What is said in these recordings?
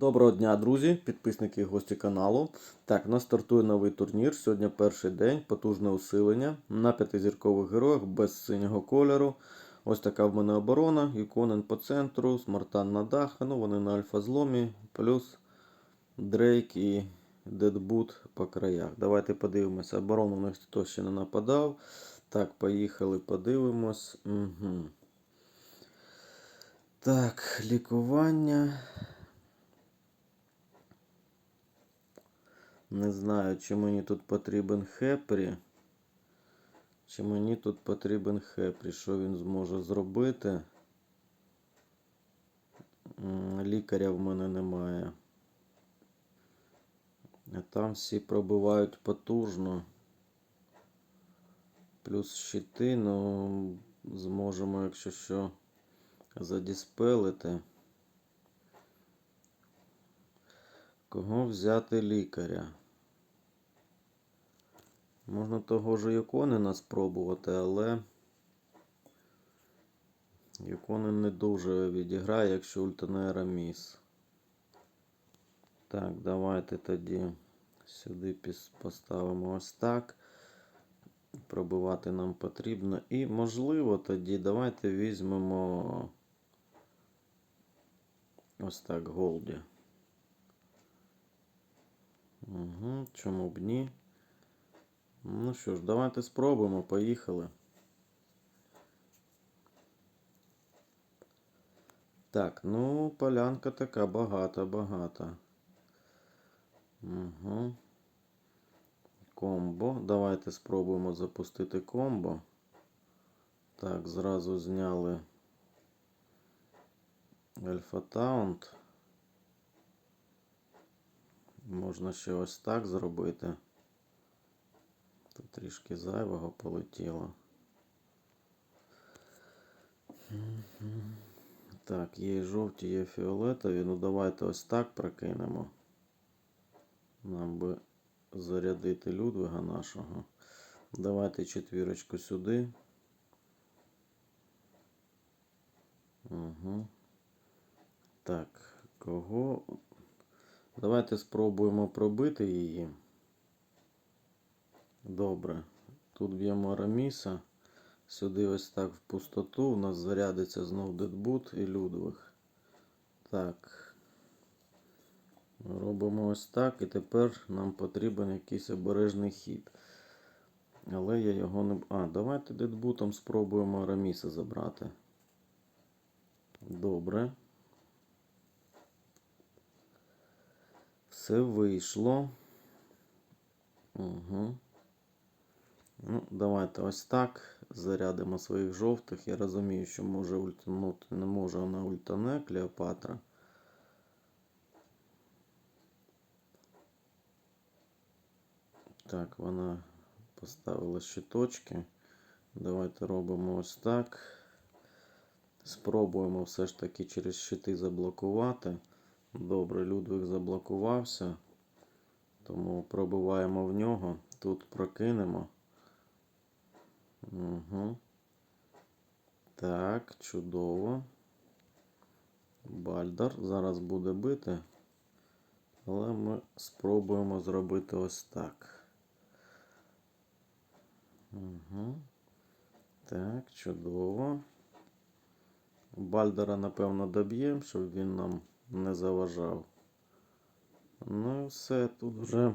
Доброго дня, друзі, підписники і гості каналу. Так, у нас стартує новий турнір. Сьогодні перший день, потужне усилення на п'ятизіркових героях без синього кольору. Ось така в мене оборона. Іконен по центру, Смартан на дах. Ну, вони на альфа-зломі, плюс Дрейк і Дедбут по краях. Давайте подивимося. Оборону у них хто ще не нападав. Так, поїхали, подивимось. Угу. Так, лікування. Не знаю, чи мені тут потрібен Хепрі. Чи мені тут потрібен Хепрі. Що він зможе зробити? Лікаря в мене немає. А там всі пробивають потужно. Плюс щити, ну зможемо, якщо що, задіспелити. Кого взяти лікаря? Можна того ж Юконена спробувати, але Юконен не дуже відіграє, якщо ультанера міс. Так, давайте тоді сюди поставимо ось так. Пробивати нам потрібно. І, можливо, тоді давайте візьмемо ось так Голді. Угу, чому б ні? Ну що ж, давайте спробуємо, поїхали. Так, ну, полянка така багата, багата. Угу. Комбо. Давайте спробуємо запустити комбо. Так, зразу зняли Альфа Таунт. Можна ще ось так зробити. Тут трішки зайвого полетіло. Так, є і жовті, є фіолетові. Ну давайте ось так прокинемо. Нам би зарядити Людвига нашого. Давайте четвірочку сюди. Угу. Так, кого? Давайте спробуємо пробити її. Добре. Тут б'ємо Араміса. Сюди ось так в пустоту. У нас зарядиться знов Дедбут і Людвиг. Так. Робимо ось так. І тепер нам потрібен якийсь обережний хід. Але я його не. А, давайте Дедбутом спробуємо Араміса забрати. Добре. Все вийшло. Угу. Ну, давайте ось так. Зарядимо своїх жовтих. Я розумію, що може ультанути не може вона ультане Клеопатра. Так, вона поставила щиточки. Давайте робимо ось так. Спробуємо все ж таки через щити заблокувати. Добре, Людвиг заблокувався. Тому пробиваємо в нього. Тут прокинемо. Угу. Так, чудово. Бальдар зараз буде бити. Але ми спробуємо зробити ось так. Угу. Так, чудово. Бальдера, напевно, доб'ємо, щоб він нам не заважав. Ну і все, тут вже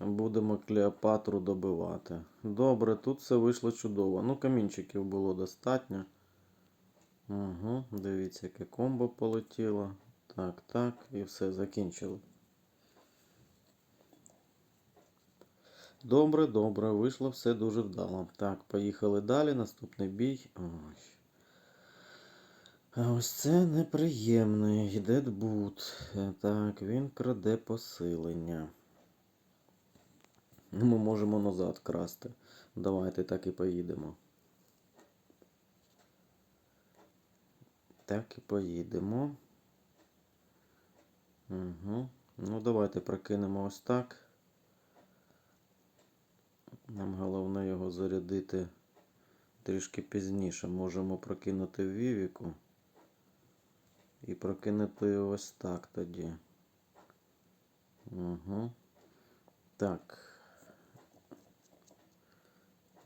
будемо Клеопатру добивати. Добре, тут все вийшло чудово. Ну, камінчиків було достатньо. Угу, дивіться, яке комбо полетіло. Так, так, і все, закінчили. Добре, добре, вийшло все дуже вдало. Так, поїхали далі. Наступний бій. Ой. А ось це неприємний Дедбут. Так, він краде посилення. Ну, Ми можемо назад красти. Давайте так і поїдемо. Так і поїдемо. Угу. Ну, давайте прокинемо ось так. Нам головне його зарядити трішки пізніше. Можемо прокинути в Вівіку. І прокинути ось так тоді. Угу. Так.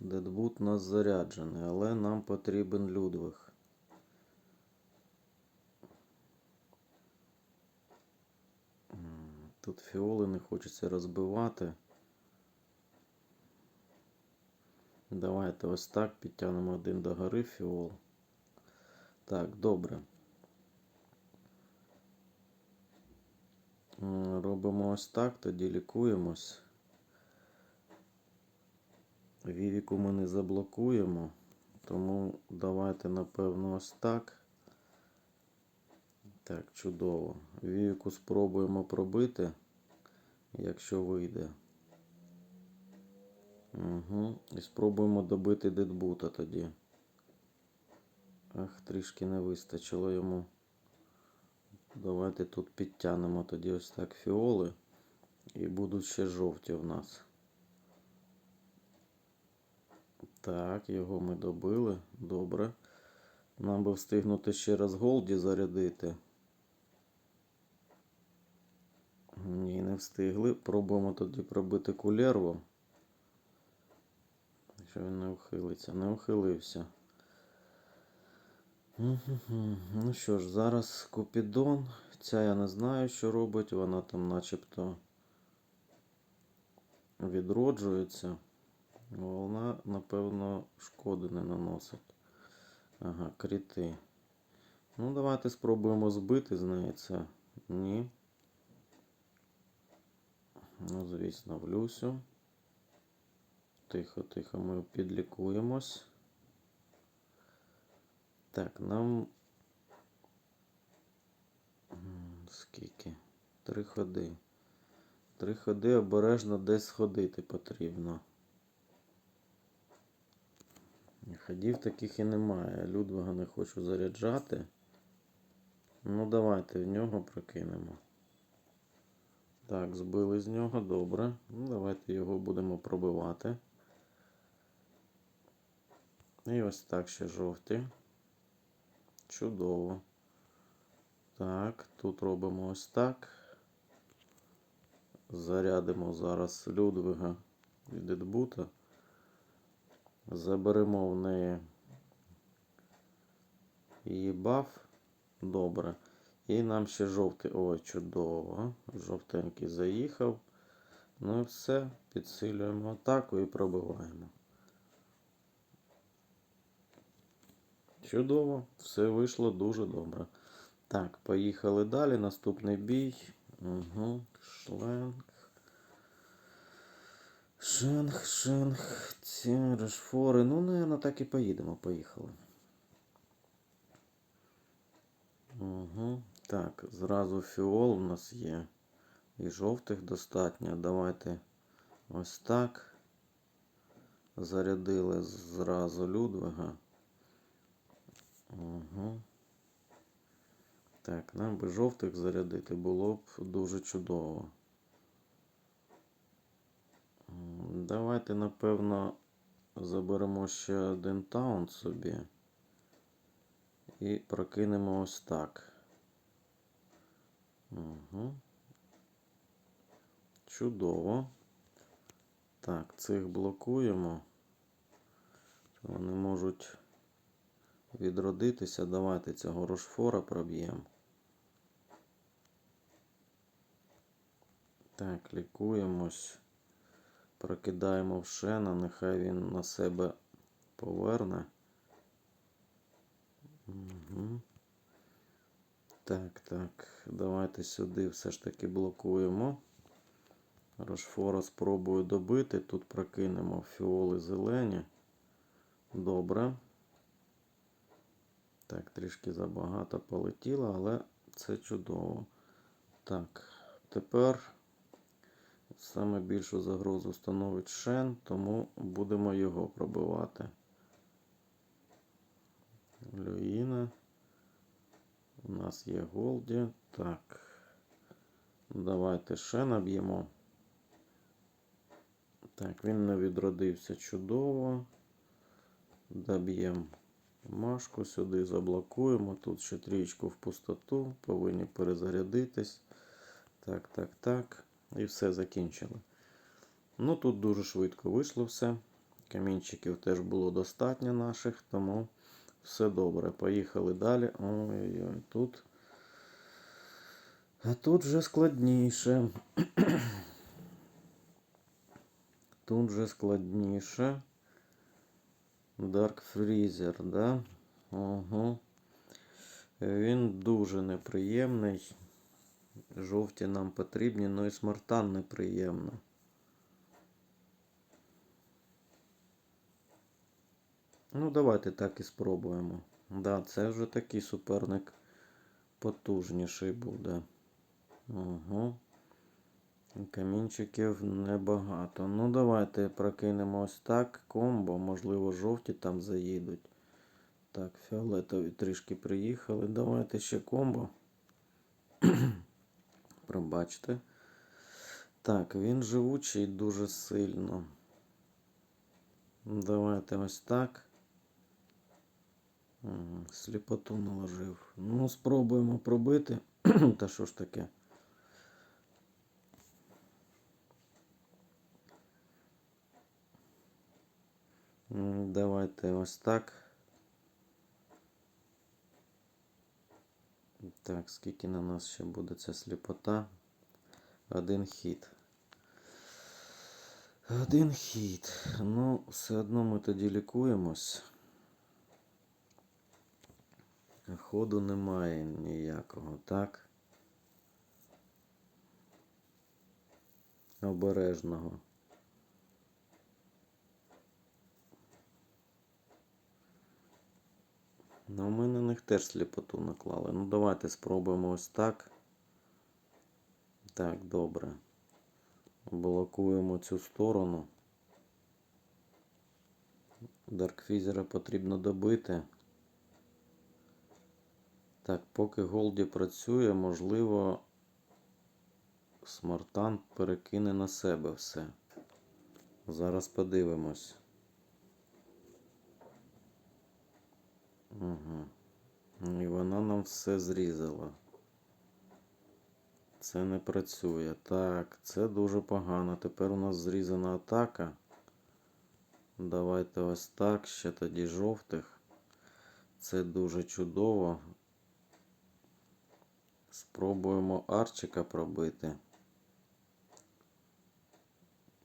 Дедбут у нас заряджений, але нам потрібен Людвиг. Тут фіоли не хочеться розбивати. Давайте ось так підтягнемо один до гори фіол. Так, добре. Робимо ось так, тоді лікуємось. Вівіку ми не заблокуємо, тому давайте, напевно, ось так. Так, чудово. Вівіку спробуємо пробити, якщо вийде. Угу. І спробуємо добити дедбута тоді. Ах, трішки не вистачило йому. Давайте тут підтягнемо тоді ось так фіоли. І будуть ще жовті в нас. Так, його ми добили. Добре. Нам би встигнути ще раз голді зарядити. Ні, не встигли. Пробуємо тоді пробити кулерву. Якщо він не ухилиться. Не ухилився. Ну що ж, зараз Купідон. Ця я не знаю, що робить. Вона там начебто відроджується. Вона, напевно, шкоди не наносить. Ага, кріти. Ну, давайте спробуємо збити з неї це. Ні. Ну, звісно, в Люсю. Тихо, тихо, ми підлікуємось. Так, нам. Скільки? Три ходи. Три ходи обережно десь сходити потрібно. Ходів таких і немає. Людвига не хочу заряджати. Ну, давайте в нього прокинемо. Так, збили з нього, добре. Ну, давайте його будемо пробивати. І ось так ще жовті. Чудово. Так, тут робимо ось так. Зарядимо зараз Людвига від Дедбута. Заберемо в неї її баф. Добре. І нам ще жовтий. Ой, чудово. Жовтенький заїхав. Ну і все. Підсилюємо атаку і пробиваємо. Чудово, все вийшло дуже добре. Так, поїхали далі. Наступний бій. Угу. Шленг. Шенг, шенг, ці решфори. Ну, наверное, так і поїдемо. Поїхали. Угу. Так, зразу фіол у нас є. І жовтих достатньо. Давайте ось так. Зарядили зразу Людвига. Угу. Так, нам би жовтих зарядити було б дуже чудово. Давайте, напевно, заберемо ще один таунт собі. І прокинемо ось так. Угу. Чудово. Так, цих блокуємо. Вони можуть відродитися. Давайте цього рошфора проб'ємо. Так, лікуємось. Прокидаємо в шена, нехай він на себе поверне. Угу. Так, так. Давайте сюди все ж таки блокуємо. Рошфора спробую добити. Тут прокинемо фіоли зелені. Добре. Так, трішки забагато полетіло, але це чудово. Так, тепер саме більшу загрозу становить Шен, тому будемо його пробивати. Люїна. У нас є Голді. Так. Давайте ще наб'ємо. Так, він не відродився чудово. Доб'ємо Машку сюди заблокуємо. Тут ще трієчку в пустоту. Повинні перезарядитись. Так, так, так. І все закінчили. Ну тут дуже швидко вийшло все. Камінчиків теж було достатньо наших, тому все добре. Поїхали далі. Ой-ой-ой, тут. А тут вже складніше. Тут вже складніше. Dark Freezer, да? Ага. Він дуже неприємний. Жовті нам потрібні, ну і смартан неприємно. Ну, давайте так і спробуємо. Да, це вже такий суперник потужніший буде. Угу. Камінчиків небагато. Ну, давайте прокинемо ось так комбо. Можливо, жовті там заїдуть. Так, фіолетові трішки приїхали. Давайте ще комбо. Пробачте. Так, він живучий дуже сильно. Давайте ось так. Сліпоту наложив. Ну, спробуємо пробити. Та що ж таке? Давайте ось так. Так, скільки на нас ще буде ця сліпота? Один хід. Один хід. Ну, все одно ми тоді лікуємось. Ходу немає ніякого, так? Обережного. Ну, ми на них теж сліпоту наклали. Ну, давайте спробуємо ось так. Так, добре. Блокуємо цю сторону. Даркфізера потрібно добити. Так, поки Голді працює, можливо, Смартан перекине на себе все. Зараз подивимось. Угу. І вона нам все зрізала. Це не працює. Так, це дуже погано. Тепер у нас зрізана атака. Давайте ось так. Ще тоді жовтих. Це дуже чудово. Спробуємо арчика пробити.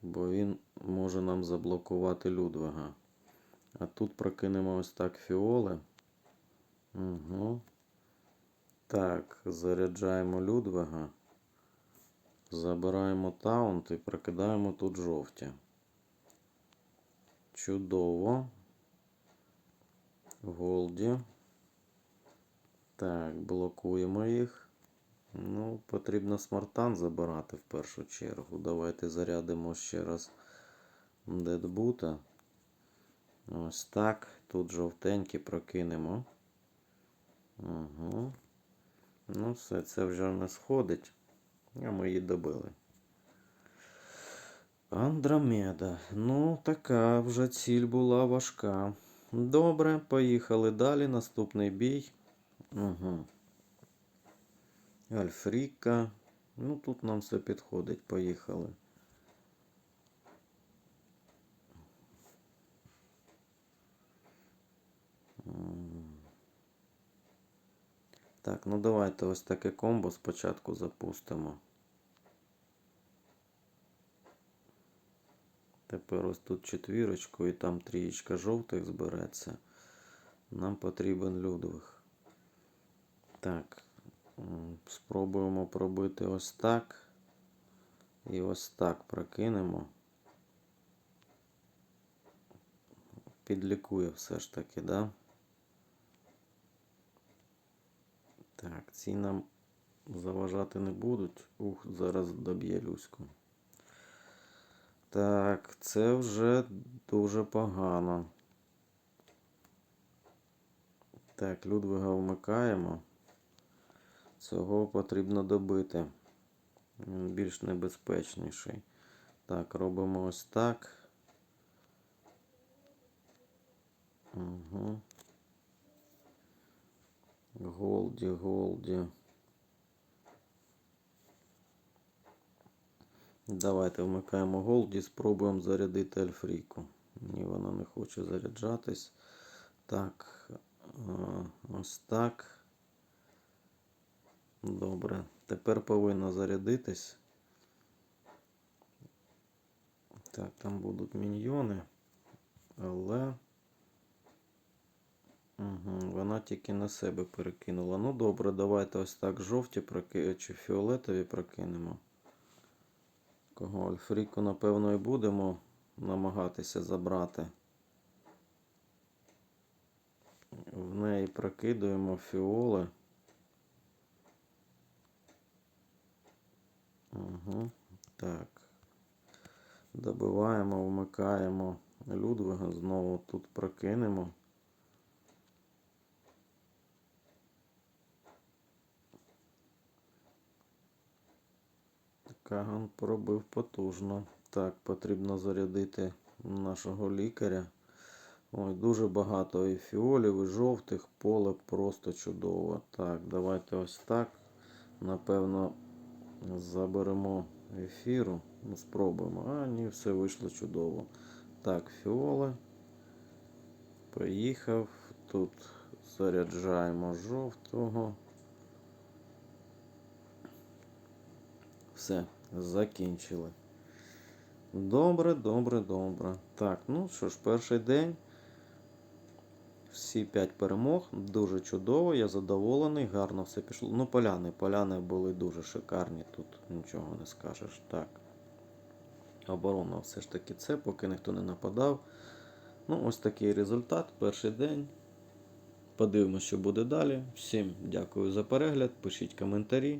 Бо він може нам заблокувати Людвига. А тут прокинемо ось так фіоли. Угу. Так, заряджаємо Людвига. Забираємо таунт і прокидаємо тут жовті. Чудово. Голді. Так, блокуємо їх. Ну, потрібно смартан забирати в першу чергу. Давайте зарядимо ще раз дедбута. Ось так. Тут жовтенькі прокинемо. Угу. Ну, все, це вже не сходить. А ми її добили. Андромеда. Ну, така вже ціль була важка. Добре, поїхали далі. Наступний бій. Угу. Альфріка. Ну, тут нам все підходить. Поїхали. М. Так, ну давайте ось таке комбо спочатку запустимо. Тепер ось тут четвірочку і там трієчка жовтих збереться. Нам потрібен Людвиг. Так, спробуємо пробити ось так. І ось так прокинемо. Підлікує все ж таки, да? Так, ці нам заважати не будуть. Ух, зараз доб'є Люську. Так, це вже дуже погано. Так, Людвига вмикаємо. Цього потрібно добити. Він більш небезпечніший. Так, робимо ось так. Угу. Голді, голді. Давайте вмикаємо голді, спробуємо зарядити альфрійку. Ні, вона не хоче заряджатись. Так, е, ось так. Добре. Тепер повинна зарядитись. Так, там будуть міньйони. Але. Угу, вона тільки на себе перекинула. Ну добре, давайте ось так жовті проки... чи фіолетові прокинемо. Кого Альфріку, напевно, і будемо намагатися забрати. В неї прокидуємо фіоли. Угу. Так. Добиваємо, вмикаємо Людвига, знову тут прокинемо. Каган пробив потужно. Так, потрібно зарядити нашого лікаря. Ой, дуже багато і фіолів, і жовтих, поле просто чудово. Так, давайте ось так. Напевно, заберемо ефіру. Ну, спробуємо. А, ні, все вийшло чудово. Так, фіоли. Поїхав. Тут заряджаємо жовтого. Все, закінчили. Добре, добре, добре. Так, ну що ж, перший день. Всі 5 перемог. Дуже чудово, я задоволений, гарно все пішло. Ну, поляни, поляни були дуже шикарні, тут нічого не скажеш. Так. Оборона все ж таки це, поки ніхто не нападав. Ну, ось такий результат. Перший день. Подивимося, що буде далі. Всім дякую за перегляд. Пишіть коментарі,